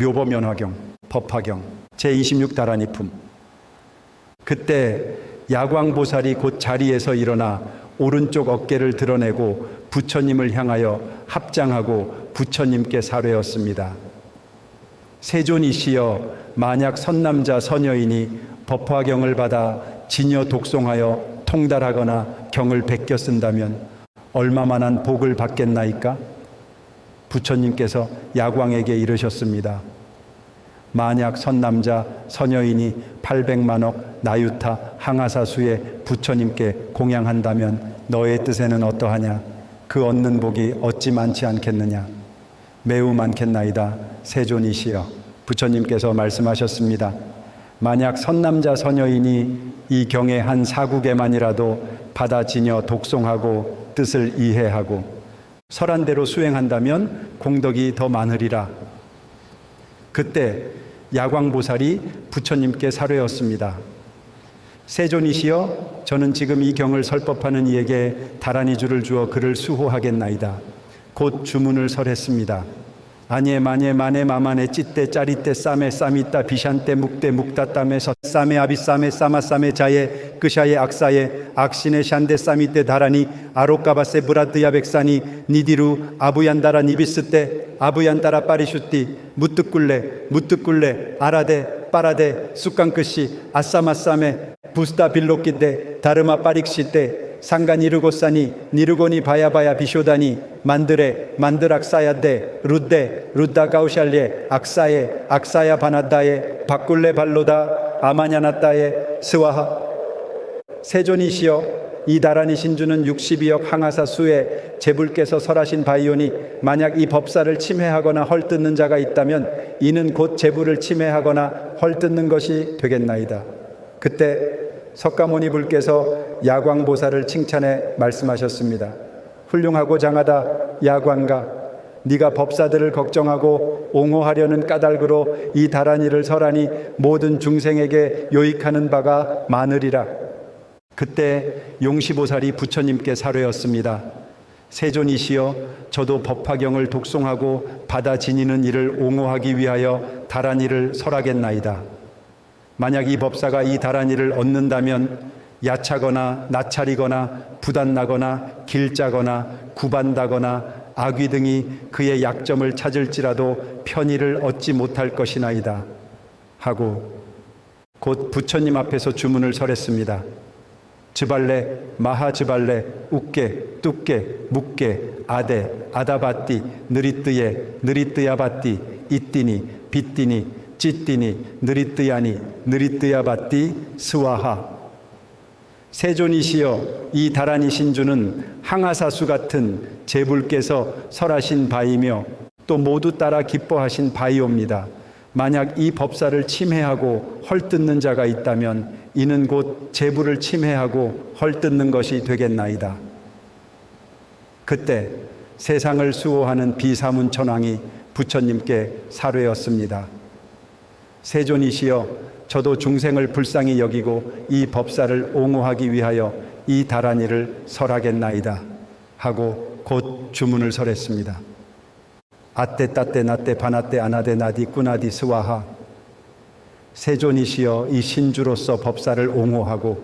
묘보면화경, 법화경, 제26다란이품. 그때 야광보살이 곧 자리에서 일어나 오른쪽 어깨를 드러내고 부처님을 향하여 합장하고 부처님께 사례었습니다. 세존이시여 만약 선남자 선여인이 법화경을 받아 진여 독송하여 통달하거나 경을 베껴 쓴다면 얼마만한 복을 받겠나이까? 부처님께서 야광에게 이르셨습니다. 만약 선남자 선여인이 800만억 나유타 항아사수에 부처님께 공양한다면 너의 뜻에는 어떠하냐? 그 얻는 복이 어찌 많지 않겠느냐? 매우 많겠나이다. 세존이시여. 부처님께서 말씀하셨습니다. 만약 선남자 선여인이 이 경의 한 사국에만이라도 받아 지녀 독송하고 뜻을 이해하고 설한 대로 수행한다면 공덕이 더 많으리라. 그때 야광보살이 부처님께 사례였습니다. 세존이시여 저는 지금 이 경을 설법하는 이에게 다란이 줄을 주어 그를 수호하겠나이다. 곧 주문을 설했습니다. 아니에 마니에 마네 마마네 찌떼 짜리떼 쌈에 쌈이따 비샨떼 묵떼 묵다땀에서 쌈에 아비 쌈에 싸마 쌈에 자에 끄샤에 악사에 악신에 샨데 쌈이떼 다라니 아로까바세 브라드야 백사니 니디루 아부얀다라 니비스떼 아부얀다라 파리슈띠 무뜨꿀레 무뜨꿀레 아라데 빠라데 쑥강크시 아싸마쌈에 부스타 빌로끼떼 다르마 파릭시떼 상간 이르고사니 니르고니 바야바야 비쇼다니 만드레 만드락 사야데 룻데 룻다 가우샬레 악사에 악사야 바나다에 바꿀레 발로다 아마냐나따에 스와하 세존이시여 이 다란이 신주는 62억 항아사 수에 제불께서 설하신 바이오니 만약 이 법사를 침해하거나 헐뜯는 자가 있다면 이는 곧 제불을 침해하거나 헐뜯는 것이 되겠나이다. 그때 석가모니 불께서 야광보살을 칭찬해 말씀하셨습니다. 훌륭하고 장하다 야광가 네가 법사들을 걱정하고 옹호하려는 까닭으로 이 다란이를 설하니 모든 중생에게 요익하는 바가 많으리라. 그때 용시보살이 부처님께 사례였습니다. 세존이시여 저도 법화경을 독송하고 받아 지니는 일을 옹호하기 위하여 다란이를 설하겠나이다. 만약 이 법사가 이 다란이를 얻는다면 야차거나 나찰이거나 부단나거나 길짜거나 구반다거나 악귀 등이 그의 약점을 찾을지라도 편의를 얻지 못할 것이나이다 하고 곧 부처님 앞에서 주문을 설했습니다. 즈발레 마하즈발레 우께 뚜께 묵게 아데 아다바띠 느리뜨예 느리뜨야바띠 이띠니 빗띠니 찌띠니 느리뜨야니 느리뜨야바띠 스와하 세존이시여 이 다란이 신 주는 항아사수 같은 제불께서 설하신 바이며 또 모두 따라 기뻐하신 바이옵니다. 만약 이 법사를 침해하고 헐뜯는 자가 있다면 이는 곧 제불을 침해하고 헐뜯는 것이 되겠나이다. 그때 세상을 수호하는 비사문 천왕이 부처님께 사례였습니다. 세존이시여 저도 중생을 불쌍히 여기고 이 법사를 옹호하기 위하여 이 다란이를 설하겠나이다 하고 곧 주문을 설했습니다. 아떼 따떼 나떼 바나떼 아나데 나디 꾸나디 스와하 세존이시여 이 신주로서 법사를 옹호하고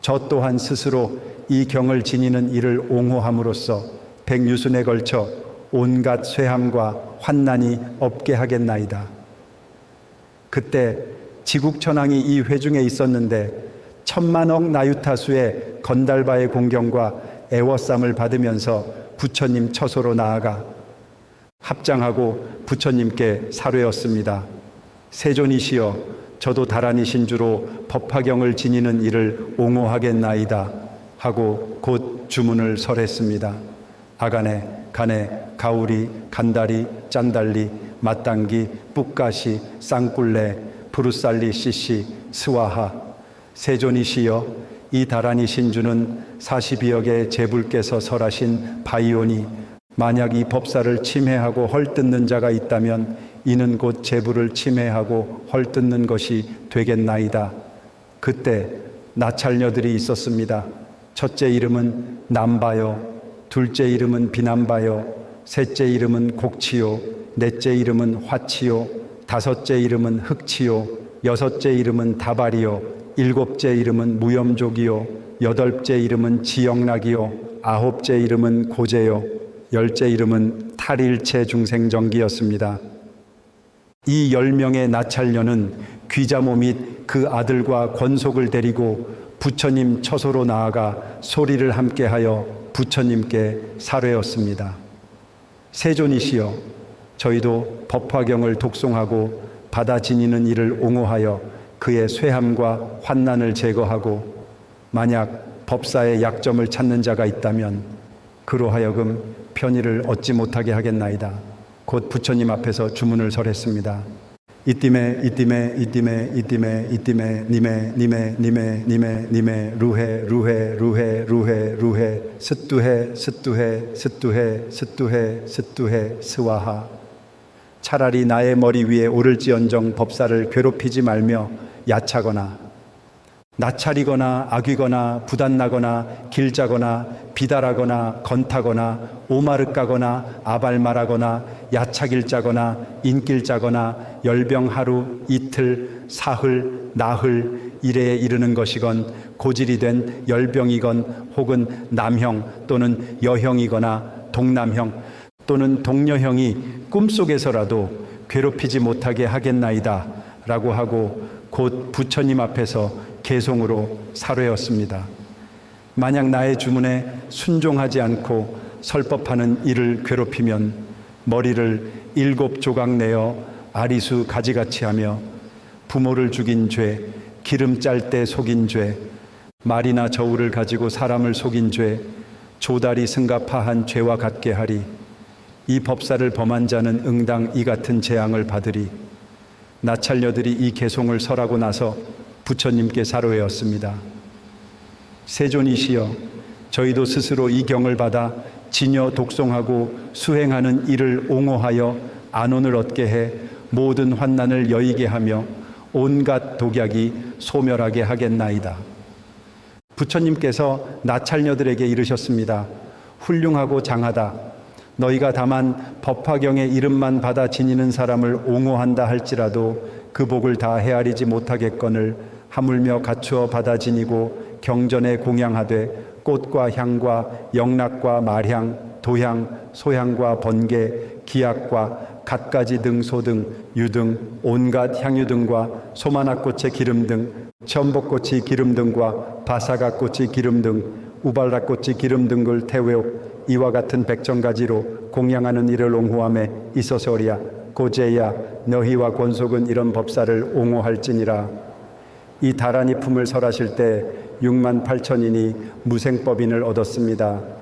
저 또한 스스로 이 경을 지니는 이를 옹호함으로써 백유순에 걸쳐 온갖 쇠함과 환난이 없게 하겠나이다. 그때 지국천왕이 이 회중에 있었는데 천만억 나유타수의 건달바의 공경과 애워쌈을 받으면서 부처님 처소로 나아가 합장하고 부처님께 사례였습니다. 세존이시여 저도 다란이신 주로 법화경을 지니는 이를 옹호하겠나이다 하고 곧 주문을 설했습니다. 아가네, 가네, 가우리, 간다리, 짠달리, 마땅기, 뿌까시, 쌍꿀레, 부르살리, 씨씨, 스와하 세존이시여 이 다란이 신 주는 42억의 제불께서 설하신 바이오니 만약 이 법사를 침해하고 헐뜯는 자가 있다면 이는 곧 제불을 침해하고 헐뜯는 것이 되겠나이다. 그때 나찰녀들이 있었습니다. 첫째 이름은 남바요, 둘째 이름은 비남바요, 셋째 이름은 곡치요, 넷째 이름은 화치요, 다섯째 이름은 흑치요 여섯째 이름은 다발이요 일곱째 이름은 무염족이요 여덟째 이름은 지영락이요 아홉째 이름은 고제요 열째 이름은 탈일체 중생정기였습니다. 이 열 명의 나찰녀는 귀자모 및 그 아들과 권속을 데리고 부처님 처소로 나아가 소리를 함께하여 부처님께 사뢰었습니다. 세존이시여 저희도 법화경을 독송하고 받아 지니는 이를 옹호하여 그의 쇠함과 환난을 제거하고 만약 법사의 약점을 찾는 자가 있다면 그로 하여금 편의를 얻지 못하게 하겠나이다. 곧 부처님 앞에서 주문을 설했습니다. 이띠메 이띠메 이띠메 이띠메 이띠메 니메 니메 니메 니메 니메 루헤 루헤 루헤 루헤 루헤 스뚜헤 스뚜헤 스뚜헤 스뚜헤 스뚜헤 스와하. 차라리 나의 머리 위에 오를지언정 법사를 괴롭히지 말며 야차거나 나찰이거나 악이거나 부단나거나 길자거나 비달하거나 건타거나 오마르까거나 아발말하거나 야차길자거나 인길자거나 열병 하루 이틀 사흘 나흘 일에 이르는 것이건 고질이 된 열병이건 혹은 남형 또는 여형이거나 동남형 또는 동녀형이 꿈속에서라도 괴롭히지 못하게 하겠나이다 라고 하고 곧 부처님 앞에서 개송으로 사뢰었습니다. 만약 나의 주문에 순종하지 않고 설법하는 이를 괴롭히면 머리를 일곱 조각 내어 아리수 가지같이 하며 부모를 죽인 죄, 기름 짤 때 속인 죄, 말이나 저울을 가지고 사람을 속인 죄, 조다리 승가파한 죄와 같게 하리. 이 법사를 범한 자는 응당 이 같은 재앙을 받으리. 나찰녀들이 이 개송을 설하고 나서 부처님께 사로회었습니다. 세존이시여 저희도 스스로 이 경을 받아 진여 독송하고 수행하는 이를 옹호하여 안온을 얻게 해 모든 환난을 여의게 하며 온갖 독약이 소멸하게 하겠나이다. 부처님께서 나찰녀들에게 이르셨습니다. 훌륭하고 장하다. 너희가 다만 법화경의 이름만 받아 지니는 사람을 옹호한다 할지라도 그 복을 다 헤아리지 못하겠거늘 하물며 갖추어 받아 지니고 경전에 공양하되 꽃과 향과 영락과 말향, 도향, 소향과 번개, 기약과 갖가지 등 소등, 유등, 온갖 향유 등과 소만화꽃의 기름 등, 천복꽃이 기름 등과 바사가꽃이 기름 등, 우발라꽃이 기름 등을 태워 이와 같은 백정가지로 공양하는 이를 옹호함에 있어서리야 고제야 너희와 권속은 이런 법사를 옹호할지니라 이 다란이 품을 설하실 때 6만 8천인이 무생법인을 얻었습니다.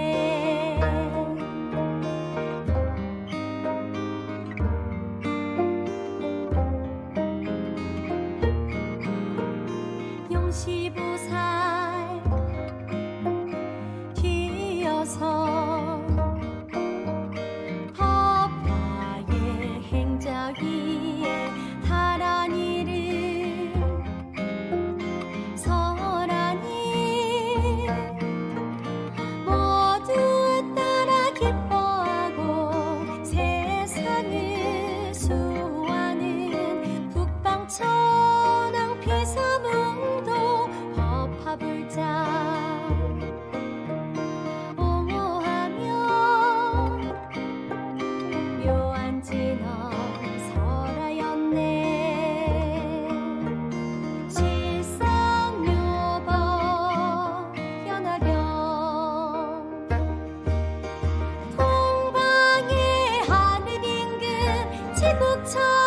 time.